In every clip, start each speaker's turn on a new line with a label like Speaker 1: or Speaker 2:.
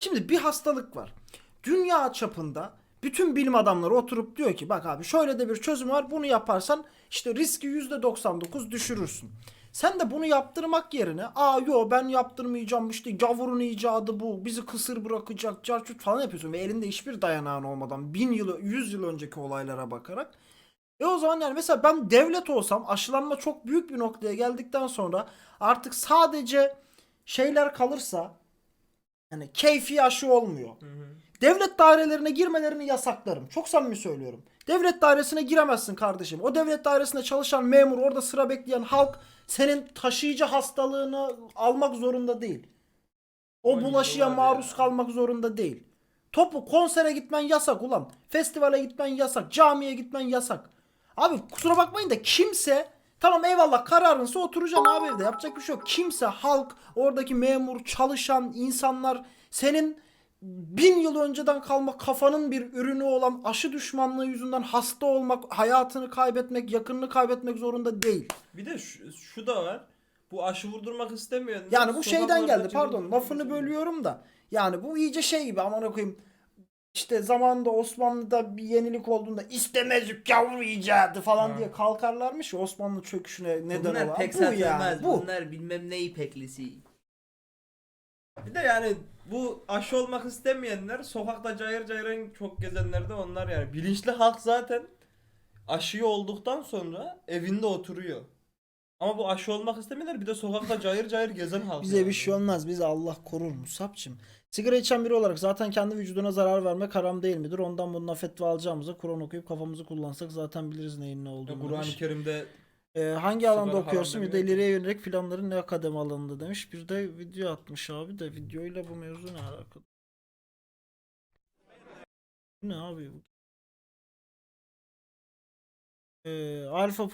Speaker 1: Şimdi bir hastalık var. Dünya çapında bütün bilim adamları oturup diyor ki bak abi şöyle de bir çözüm var. Bunu yaparsan işte riski %99 düşürürsün. Sen de bunu yaptırmak yerine aa yo ben yaptırmayacağım işte gavurun icadı bu bizi kısır bırakacak carçut falan yapıyorsun ve elinde hiçbir dayanağın olmadan bin yıl yüz yıl önceki olaylara bakarak e o zaman yani mesela ben devlet olsam aşılanma çok büyük bir noktaya geldikten sonra artık sadece şeyler kalırsa yani keyfi aşı olmuyor. Devlet dairelerine girmelerini yasaklarım. Çok samimi söylüyorum. Devlet dairesine giremezsin kardeşim. O devlet dairesinde çalışan memur, orada sıra bekleyen halk senin taşıyıcı hastalığını almak zorunda değil. O bulaşıya maruz
Speaker 2: ya.
Speaker 1: kalmak zorunda değil. Topu konsere gitmen yasak ulan. Festivale gitmen yasak. Camiye gitmen yasak. Abi kusura bakmayın da kimse tamam eyvallah kararınsa oturacaksın abi evde yapacak bir şey yok. Kimse halk oradaki memur çalışan insanlar senin bin yıl önceden kalma kafanın bir ürünü olan aşı düşmanlığı yüzünden hasta olmak, hayatını kaybetmek, yakınını kaybetmek zorunda değil.
Speaker 2: Bir de şu, şu da var. Bu aşı vurdurmak istemeyenler
Speaker 1: Yani bu şeyden geldi pardon lafını bölüyorum da. Yani bu iyice şey gibi aman koyayım. İşte zamanında Osmanlı'da bir yenilik olduğunda istemez gavur icadı falan
Speaker 2: Ha.
Speaker 1: diye kalkarlarmış ya Osmanlı çöküşüne neden
Speaker 3: Bunlar
Speaker 1: olan.
Speaker 3: pek
Speaker 1: bu
Speaker 3: satılmaz.
Speaker 1: yani. Bu.
Speaker 3: Bunlar bilmem neyi peklisi.
Speaker 2: Bir de yani bu aşı olmak istemeyenler sokakta cayır cayır çok gezenler de onlar yani. Bilinçli halk zaten aşıyı olduktan sonra evinde oturuyor. Ama bu aşı olmak istemeyenler bir de sokakta cayır cayır gezen halk.
Speaker 1: Bize
Speaker 2: yani.
Speaker 1: bir şey olmaz. Bizi Allah korur Musab'cığım. Sigara içen biri olarak zaten kendi vücuduna zarar vermek haram değil midir? Ondan bundan fetva alacağımıza Kur'an okuyup kafamızı kullansak zaten biliriz neyin ne olduğunu.
Speaker 2: Kur'an-ı. Kerim'de
Speaker 1: Ee, hangi
Speaker 2: Sigara
Speaker 1: alanda okuyorsun bir de ileriye yönelik planların ne akademi alanında demiş. Bir de video atmış abi de videoyla bu mevzu ne alakalı? Ne abi bu? Ee, Alfa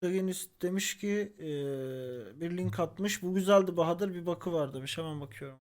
Speaker 1: Protagonist demiş ki ee, bir link atmış. Bu güzeldi Bahadır bir bakı var demiş. Hemen bakıyorum.